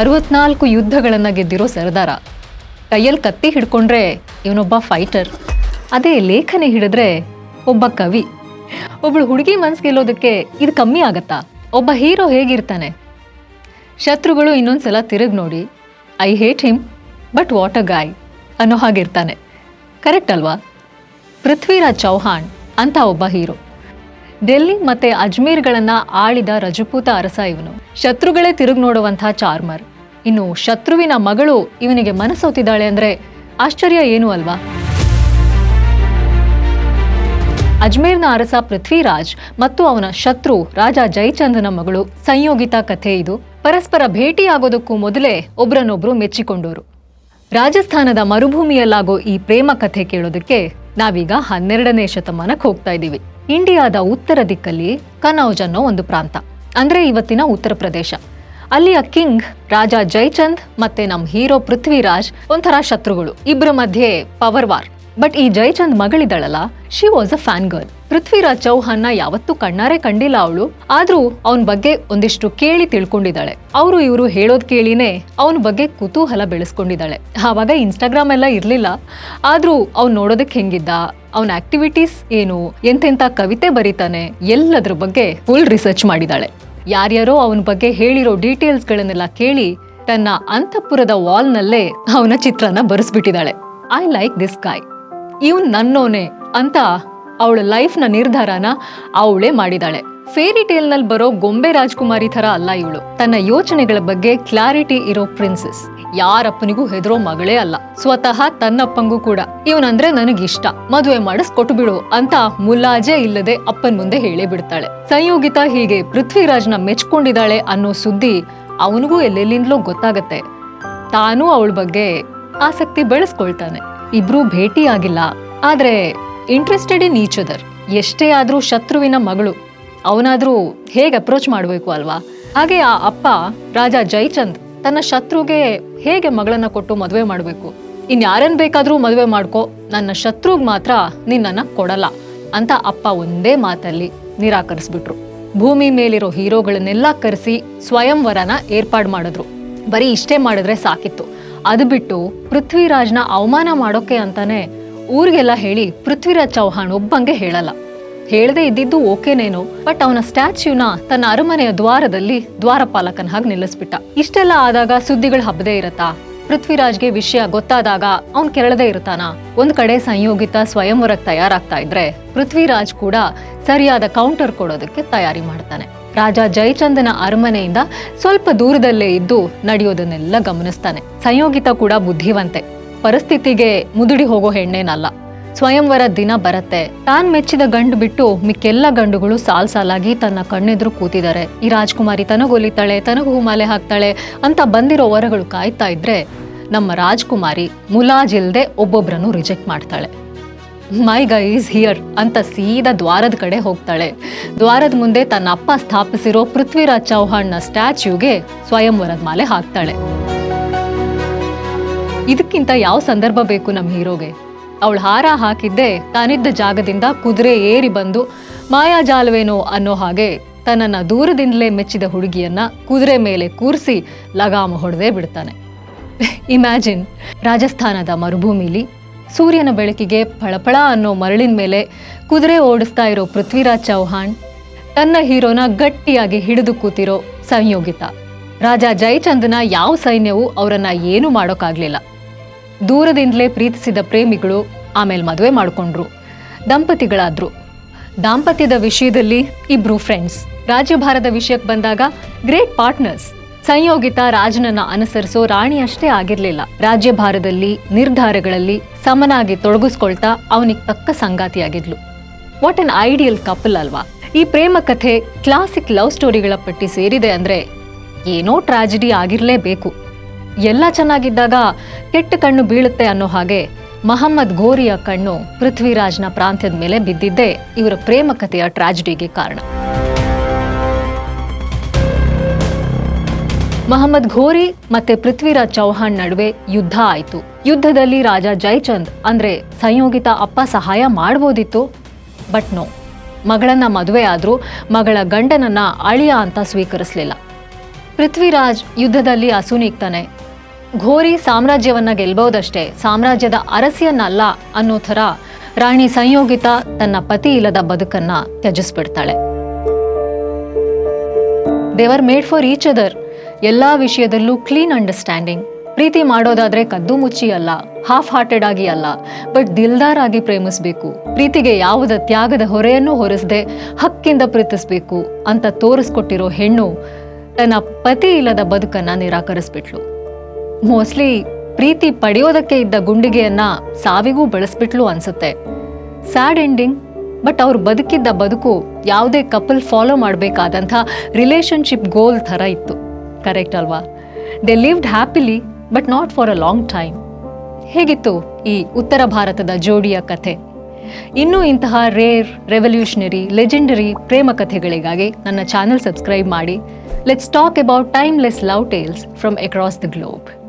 ಅರವತ್ನಾಲ್ಕು ಯುದ್ಧಗಳನ್ನ ಗೆದ್ದಿರೋ ಸರ್ದಾರ. ಕೈಯಲ್ಲಿ ಕತ್ತಿ ಹಿಡ್ಕೊಂಡ್ರೆ ಇವನೊಬ್ಬ ಫೈಟರ್ ಅದೇ ಲೇಖನೆ ಹಿಡಿದ್ರೆ ಒಬ್ಬ ಕವಿ. ಒಬ್ಬಳು ಹುಡುಗಿ ಮನ್ಸ್ ಗೆಲ್ಲೋದಕ್ಕೆ ಇದು ಕಮ್ಮಿ ಆಗತ್ತಾ? ಒಬ್ಬ ಹೀರೋ ಹೇಗಿರ್ತಾನೆ? ಶತ್ರುಗಳು ಇನ್ನೊಂದ್ಸಲ ತಿರುಗಿ ನೋಡಿ I hate him but what a guy ಅನ್ನೋ ಹಾಗಿರ್ತಾನೆ. ಕರೆಕ್ಟ್ ಅಲ್ವಾ? ಪೃಥ್ವಿರಾಜ್ ಚೌಹಾಣ್ ಅಂತ ಒಬ್ಬ ಹೀರೋ. ಡೆಲ್ಲಿ ಮತ್ತೆ ಅಜ್ಮೀರ್ಗಳನ್ನ ಆಳಿದ ರಜಪೂತ ಅರಸ ಇವನು. ಶತ್ರುಗಳೇ ತಿರುಗಿ ನೋಡುವಂಥ ಚಾರ್ಮರ್. ಇನ್ನು ಶತ್ರುವಿನ ಮಗಳು ಇವನಿಗೆ ಮನಸೋತಿದ್ದಾಳೆ ಅಂದ್ರೆ ಆಶ್ಚರ್ಯ ಏನು ಅಲ್ವಾ? ಅಜ್ಮೇರ್ನ ಅರಸ ಪೃಥ್ವಿರಾಜ್ ಮತ್ತು ಅವನ ಶತ್ರು ರಾಜ ಜಯಚಂದ್ರನ ಮಗಳು ಸಂಯೋಗಿತ ಕಥೆ ಇದು. ಪರಸ್ಪರ ಭೇಟಿಯಾಗೋದಕ್ಕೂ ಮೊದಲೇ ಒಬ್ರನ್ನೊಬ್ರು ಮೆಚ್ಚಿಕೊಂಡವರು ರಾಜಸ್ಥಾನದ ಮರುಭೂಮಿಯಲ್ಲಾಗೋ ಈ ಪ್ರೇಮ ಕಥೆ ಕೇಳೋದಕ್ಕೆ ನಾವೀಗ ಹನ್ನೆರಡನೇ ಶತಮಾನಕ್ಕೆ ಹೋಗ್ತಾ ಇದ್ದೀವಿ. ಇಂಡಿಯಾದ ಉತ್ತರ ದಿಕ್ಕಲ್ಲಿ ಕನೌಜ್ ಅನ್ನೋ ಒಂದು ಪ್ರಾಂತ. ಅಂದ್ರೆ ಇವತ್ತಿನ ಉತ್ತರ ಪ್ರದೇಶ. ಅಲ್ಲಿಯ ಕಿಂಗ್, ರಾಜ ಜೈಚಂದ್ ಮತ್ತೆ ನಮ್ಮ ಹೀರೋ ಪೃಥ್ವಿರಾಜ್, ಒಂಥರ ಶತ್ರುಗಳು. ಇಬ್ಬರ ಮಧ್ಯೆ ಪವರ್ ವಾರ್ ಬಟ್ ಈ Jaichand ಮಗಳಿದಳಲ್ಲ she was a fan girl Prithviraj ಚೌಹಾನ್ನ ಯಾವತ್ತೂ ಕಣ್ಣಾರೆ ಕಂಡಿಲ್ಲ ಅವಳು. ಆದ್ರೂ ಅವನ ಬಗ್ಗೆ ಒಂದಿಷ್ಟು ಕೇಳಿ ತಿಳ್ಕೊಂಡಿದ್ದಾಳೆ. ಅವರು ಇವರು ಹೇಳೋದ್ ಕೇಳಿನೇ ಅವನ ಬಗ್ಗೆ ಕುತೂಹಲ ಬೆಳೆಸ್ಕೊಂಡಿದ್ದಾಳೆ. ಆವಾಗ ಇನ್ಸ್ಟಾಗ್ರಾಮ್ ಎಲ್ಲ ಇರ್ಲಿಲ್ಲ. ಆದ್ರೂ ಅವ್ನು ನೋಡೋದಕ್ಕೆ ಹೆಂಗಿದ್ದ? ಅವನ ಆಕ್ಟಿವಿಟೀಸ್ ಏನು? ಎಂತೆಂಥ ಕವಿತೆ ಬರೀತಾನೆ? ಎಲ್ಲದ್ರ ಬಗ್ಗೆ ಫುಲ್ ರಿಸರ್ಚ್ ಮಾಡಿದಾಳೆ ಯಾರ್ಯಾರೋ ಅವನ ಬಗ್ಗೆ ಹೇಳಿರೋ ಡೀಟೇಲ್ಸ್ಗಳನ್ನೆಲ್ಲ ಕೇಳಿ ತನ್ನ ಅಂತಃಪುರದ ವಾಲ್ನಲ್ಲೇ ಅವನ ಚಿತ್ರನ ಬರೆಸ್ಬಿಟ್ಟಿದ್ದಾಳೆ. ಐ ಲೈಕ್ ದಿಸ್ ಗಾಯ್ ಇವನ್ ನನ್ನೋನೆ ಅಂತ ಅವಳ ಲೈಫ್ನ ನಿರ್ಧಾರನ ಅವಳೇ ಮಾಡಿದಾಳೆ ಫೇರಿ ಟೇಲ್ನಲ್ಲಿ ಬರೋ ಗೊಂಬೆ ರಾಜ್ಕುಮಾರಿ ಥರ ಅಲ್ಲ ಇವಳು. ತನ್ನ ಯೋಚನೆಗಳ ಬಗ್ಗೆ ಕ್ಲಾರಿಟಿ ಇರೋ ಪ್ರಿನ್ಸೆಸ್. ಯಾರಪ್ಪನಿಗೂ ಹೆದರೋ ಮಗಳೇ ಅಲ್ಲ. ಸ್ವತಃ ತನ್ನಪ್ಪಂಗೂ ಕೂಡ. ಇವನಂದ್ರೆ ನನಗಿಷ್ಟ. ಮದುವೆ ಮಾಡಿಸ್ಕೊಟ್ಟು ಬಿಡು ಅಂತ ಮುಲಾಜೆ ಇಲ್ಲದೆ ಅಪ್ಪನ್ ಮುಂದೆ ಹೇಳೇ ಬಿಡ್ತಾಳೆ. ಸಂಯೋಗಿತ ಹೀಗೆ ಪೃಥ್ವಿರಾಜ್ನ ಮೆಚ್ಕೊಂಡಿದ್ದಾಳೆ ಅನ್ನೋ ಸುದ್ದಿ ಅವನಿಗೂ ಎಲ್ಲೆಲ್ಲಿಂದಲೋ ಗೊತ್ತಾಗತ್ತೆ. ತಾನೂ ಅವಳ ಬಗ್ಗೆ ಆಸಕ್ತಿ ಬೆಳೆಸ್ಕೊಳ್ತಾನೆ. ಇಬ್ರು ಭೇಟಿ ಆಗಿಲ್ಲ ಆದ್ರೆ ಇಂಟ್ರೆಸ್ಟೆಡ್ ಇನ್ ಈಚ್ ಅದರ್ ಎಷ್ಟೇ ಆದ್ರೂ ಶತ್ರುವಿನ ಮಗಳು. ಅವನಾದ್ರೂ ಹೇಗೆ ಅಪ್ರೋಚ್ ಮಾಡಬೇಕು ಅಲ್ವಾ? ಹಾಗೆ ಆ ಅಪ್ಪ, ರಾಜ ಜೈಚಂದ್ ತನ್ನ ಶತ್ರುಗೆ ಹೇಗೆ ಮಗಳನ್ನ ಕೊಟ್ಟು ಮದುವೆ ಮಾಡಬೇಕು? ಇನ್ಯಾರನ್ನು ಬೇಕಾದರೂ ಮದುವೆ ಮಾಡ್ಕೋ, ನನ್ನ ಶತ್ರುಗೆ ಮಾತ್ರ ನಿನ್ನನ್ನು ಕೊಡಲ್ಲ ಅಂತ ಅಪ್ಪ ಒಂದೇ ಮಾತಲ್ಲಿ ನಿರಾಕರಿಸ್ಬಿಟ್ರು. ಭೂಮಿ ಮೇಲಿರೋ ಹೀರೋಗಳನ್ನೆಲ್ಲ ಕರೆಸಿ ಸ್ವಯಂವರನ ಏರ್ಪಾಡು ಮಾಡಿದ್ರು. ಬರೀ ಇಷ್ಟೇ ಮಾಡಿದ್ರೆ ಸಾಕಿತ್ತು. ಅದು ಬಿಟ್ಟು ಪೃಥ್ವಿರಾಜ್ನ ಅವಮಾನ ಮಾಡೋಕೆ ಅಂತಾನೆ ಊರಿಗೆಲ್ಲ ಹೇಳಿ ಪೃಥ್ವಿರಾಜ್ ಚೌಹಾಣ್ ಒಬ್ಬಂಗೆ ಹೇಳಲ್ಲ. ಹೇಳದೆ ಇದ್ದಿದ್ದು ಓಕೆನೇನೋ. ಬಟ್ ಅವನ ಸ್ಟ್ಯಾಚ್ಯೂನ ತನ್ನ ಅರಮನೆಯ ದ್ವಾರದಲ್ಲಿ ದ್ವಾರಪಾಲಕನ ಹಾಗೆ ನಿಲ್ಲಿಸ್ಬಿಟ್ಟ. ಇಷ್ಟೆಲ್ಲ ಆದಾಗ ಸುದ್ದಿಗಳು ಹಬ್ಬದೇ ಇರತ್ತಾ? ಪೃಥ್ವಿರಾಜ್ಗೆ ವಿಷಯ ಗೊತ್ತಾದಾಗ ಅವ್ನ್ ಕೆರಳದೇ ಇರ್ತಾನ ಒಂದ್ ಕಡೆ ಸಂಯೋಗಿತ ಸ್ವಯಂವರಕ್ಕೆ ತಯಾರಾಗ್ತಾ ಇದ್ರೆ ಪೃಥ್ವಿರಾಜ್ ಕೂಡ ಸರಿಯಾದ ಕೌಂಟರ್ ಕೊಡೋದಕ್ಕೆ ತಯಾರಿ ಮಾಡ್ತಾನೆ. ರಾಜ ಜಯಚಂದನ ಅರಮನೆಯಿಂದ ಸ್ವಲ್ಪ ದೂರದಲ್ಲೇ ಇದ್ದು ನಡೆಯೋದನ್ನೆಲ್ಲ ಗಮನಿಸ್ತಾನೆ. ಸಂಯೋಗಿತ ಕೂಡ ಬುದ್ಧಿವಂತೆ. ಪರಿಸ್ಥಿತಿಗೆ ಮುದುಡಿ ಹೋಗೋ ಹೆಣ್ಣೇನಲ್ಲ. ಸ್ವಯಂವರ ದಿನ ಬರತ್ತೆ. ತಾನ್ ಮೆಚ್ಚಿದ ಗಂಡು ಬಿಟ್ಟು ಮಿಕ್ಕೆಲ್ಲ ಗಂಡುಗಳು ಸಾಲ್ ಸಾಲಾಗಿ ತನ್ನ ಕಣ್ಣೆದುರು ಕೂತಿದ್ದಾರೆ. ಈ ರಾಜ್ಕುಮಾರಿ ತನಗೊಲಿತಾಳೆ, ತನಗೂ ಮಾಲೆ ಹಾಕ್ತಾಳೆ ಅಂತ ಬಂದಿರೋ ವರಗಳು ಕಾಯ್ತಾ ಇದ್ರೆ ನಮ್ಮ ರಾಜ್ಕುಮಾರಿ ಮುಲಾಜಿಲ್ದೆ ಒಬ್ಬೊಬ್ರನ್ನು ರಿಜೆಕ್ಟ್ ಮಾಡ್ತಾಳೆ. ಮೈ ಗೈಸ್ ಹಿಯರ್ ಅಂತ ಸೀದಾ ದ್ವಾರದ ಕಡೆ ಹೋಗ್ತಾಳೆ. ದ್ವಾರದ ಮುಂದೆ ತನ್ನ ಅಪ್ಪ ಸ್ಥಾಪಿಸಿರೋ ಪೃಥ್ವಿರಾಜ್ ಚೌಹಾಣ್ನ ಸ್ಟ್ಯಾಚ್ಯೂಗೆ ಸ್ವಯಂವರದ ಮಾಲೆ ಹಾಕ್ತಾಳೆ. ಇದಕ್ಕಿಂತ ಯಾವ ಸಂದರ್ಭ ಬೇಕು ನಮ್ಮ ಹೀರೋಗೆ? ಅವಳು ಹಾರ ಹಾಕಿದ್ದೆ ತಾನಿದ್ದ ಜಾಗದಿಂದ ಕುದುರೆ ಏರಿ ಬಂದು ಮಾಯಾಜಾಲವೇನೋ ಅನ್ನೋ ಹಾಗೆ ತನ್ನನ್ನ ದೂರದಿಂದಲೇ ಮೆಚ್ಚಿದ ಹುಡುಗಿಯನ್ನ ಕುದುರೆ ಮೇಲೆ ಕೂರಿಸಿ ಲಗಾಮ ಹೊಡೆದೇ ಬಿಡ್ತಾನೆ. ಇಮ್ಯಾಜಿನ್ ರಾಜಸ್ಥಾನದ ಮರುಭೂಮಿಲಿ ಸೂರ್ಯನ ಬೆಳಕಿಗೆ ಫಳಫಳ ಅನ್ನೋ ಮರಳಿನ ಮೇಲೆ ಕುದುರೆ ಓಡಿಸ್ತಾ ಇರೋ ಪೃಥ್ವಿರಾಜ್ ಚೌಹಾಣ್ ತನ್ನ ಹೀರೋನ ಗಟ್ಟಿಯಾಗಿ ಹಿಡಿದು ಕೂತಿರೋ ಸಂಯೋಗಿತ. ರಾಜ ಜಯಚಂದನ ಯಾವ ಸೈನ್ಯವೂ ಅವರನ್ನ ಏನೂ ಮಾಡೋಕ್ಕಾಗ್ಲಿಲ್ಲ ದೂರದಿಂದಲೇ ಪ್ರೀತಿಸಿದ ಪ್ರೇಮಿಗಳು ಆಮೇಲೆ ಮದುವೆ ಮಾಡಿಕೊಂಡ್ರು. ದಂಪತಿಗಳಾದ್ರು. ದಾಂಪತ್ಯದ ವಿಷಯದಲ್ಲಿ ಇಬ್ರು ಫ್ರೆಂಡ್ಸ್ ರಾಜ್ಯಭಾರದ ವಿಷಯಕ್ಕೆ ಬಂದಾಗ ಗ್ರೇಟ್ ಪಾರ್ಟ್ನರ್ಸ್ ಸಂಯೋಗಿತ ರಾಜನನ್ನ ಅನುಸರಿಸೋ ರಾಣಿ ಅಷ್ಟೇ ಆಗಿರಲಿಲ್ಲ. ರಾಜ್ಯಭಾರದಲ್ಲಿ ನಿರ್ಧಾರಗಳಲ್ಲಿ ಸಮನಾಗಿ ತೊಡಗಿಸ್ಕೊಳ್ತಾ ಅವನಿಗೆ ತಕ್ಕ ಸಂಗಾತಿಯಾಗಿದ್ಲು. ವಾಟ್ ಅನ್ ಐಡಿಯಲ್ ಕಪಲ್ ಅಲ್ವಾ. ಈ ಪ್ರೇಮ ಕಥೆ ಕ್ಲಾಸಿಕ್ ಲವ್ ಸ್ಟೋರಿಗಳ ಪಟ್ಟಿ ಸೇರಿದೆ ಅಂದ್ರೆ ಏನೋ ಟ್ರಾಜಿಡಿ ಆಗಿರ್ಲೇಬೇಕು. ಎಲ್ಲ ಚೆನ್ನಾಗಿದ್ದಾಗ ಕೆಟ್ಟ ಕಣ್ಣು ಬೀಳುತ್ತೆ ಅನ್ನೋ ಹಾಗೆ ಮಹಮ್ಮದ್ ಘೋರಿಯ ಕಣ್ಣು ಪೃಥ್ವಿರಾಜ್ನ ಪ್ರಾಂತ್ಯದ ಮೇಲೆ ಬಿದ್ದಿದ್ದೇ ಇವರ ಪ್ರೇಮ ಕಥೆಯ ಟ್ರಾಜಿಡಿಗೆ ಕಾರಣ. ಮಹಮ್ಮದ್ ಘೋರಿ ಮತ್ತೆ ಪೃಥ್ವಿರಾಜ್ ಚೌಹಾಣ್ ನಡುವೆ ಯುದ್ಧ ಆಯಿತು. ಯುದ್ಧದಲ್ಲಿ ರಾಜ ಜೈಚಂದ್ ಅಂದ್ರೆ ಸಂಯೋಗಿತ ಅಪ್ಪ ಸಹಾಯ ಮಾಡ್ಬೋದಿತ್ತು? ಬಟ್ ನೋ ಮಗಳನ್ನ ಮದುವೆ ಆದ್ರೂ ಮಗಳ ಗಂಡನನ್ನ ಅಳಿಯ ಅಂತ ಸ್ವೀಕರಿಸಲಿಲ್ಲ. ಪೃಥ್ವಿರಾಜ್ ಯುದ್ಧದಲ್ಲಿ ಅಸುನೀಗ್ತಾನೆ. ಘೋರಿ ಸಾಮ್ರಾಜ್ಯವನ್ನ ಗೆಲ್ಬಹುದಷ್ಟೇ, ಸಾಮ್ರಾಜ್ಯದ ಅರಸಿಯನ್ನಲ್ಲ ಅನ್ನೋ ಥರ ರಾಣಿ ಸಂಯೋಗಿತ ತನ್ನ ಪತಿ ಇಲ್ಲದ ಬದುಕನ್ನ ತ್ಯಜಿಸ್ಬಿಡ್ತಾಳೆ. ದೇವರ್ ಮೇಡ್ ಫಾರ್ ಈಚ್ ಅದರ್ ಎಲ್ಲ ವಿಷಯದಲ್ಲೂ ಕ್ಲೀನ್ ಅಂಡರ್ಸ್ಟ್ಯಾಂಡಿಂಗ್ ಪ್ರೀತಿ ಮಾಡೋದಾದ್ರೆ ಕದ್ದು ಮುಚ್ಚಿ ಅಲ್ಲ ಹಾಫ್ ಹಾರ್ಟೆಡ್ ಆಗಿ ಅಲ್ಲ ಬಟ್ ದಿಲ್ದಾರ್ ಆಗಿ ಪ್ರೇಮಿಸ್ಬೇಕು. ಪ್ರೀತಿಗೆ ಯಾವುದ ತ್ಯಾಗದ ಹೊರೆಯನ್ನು ಹೊರಿಸದೆ ಹಕ್ಕಿಂದ ಪ್ರೀತಿಸ್ಬೇಕು ಅಂತ ತೋರಿಸ್ಕೊಟ್ಟಿರೋ ಹೆಣ್ಣು ತನ್ನ ಪತಿ ಇಲ್ಲದ ಬದುಕನ್ನ ನಿರಾಕರಿಸ್ಬಿಟ್ಲು. ಮೋಸ್ಟ್ಲಿ ಪ್ರೀತಿ ಪಡೆಯೋದಕ್ಕೆ ಇದ್ದ ಗುಂಡಿಗೆಯನ್ನ ಸಾವಿಗೂ ಬಳಸ್ಬಿಟ್ಲು ಅನ್ಸುತ್ತೆ. ಸ್ಯಾಡ್ ಎಂಡಿಂಗ್ ಬಟ್ ಅವ್ರು ಬದುಕಿದ್ದ ಬದುಕು ಯಾವುದೇ ಕಪಲ್ ಫಾಲೋ ಮಾಡಬೇಕಾದಂಥ ರಿಲೇಷನ್ಶಿಪ್ ಗೋಲ್ ಥರ ಇತ್ತು. ಕರೆಕ್ಟ್ ಅಲ್ವಾ? They lived happily but not for a long time ಹೇಗಿತ್ತು ಈ ಉತ್ತರ ಭಾರತದ ಜೋಡಿಯ ಕಥೆ? ಇನ್ನೂ ಇಂತಹ ರೇರ್ ರೆವಲ್ಯೂಷನರಿ ಲೆಜೆಂಡರಿ ಪ್ರೇಮ ಕಥೆಗಳಿಗಾಗಿ ನನ್ನ ಚಾನೆಲ್ ಸಬ್ಸ್ಕ್ರೈಬ್ ಮಾಡಿ. Let's talk about timeless love tales from across the globe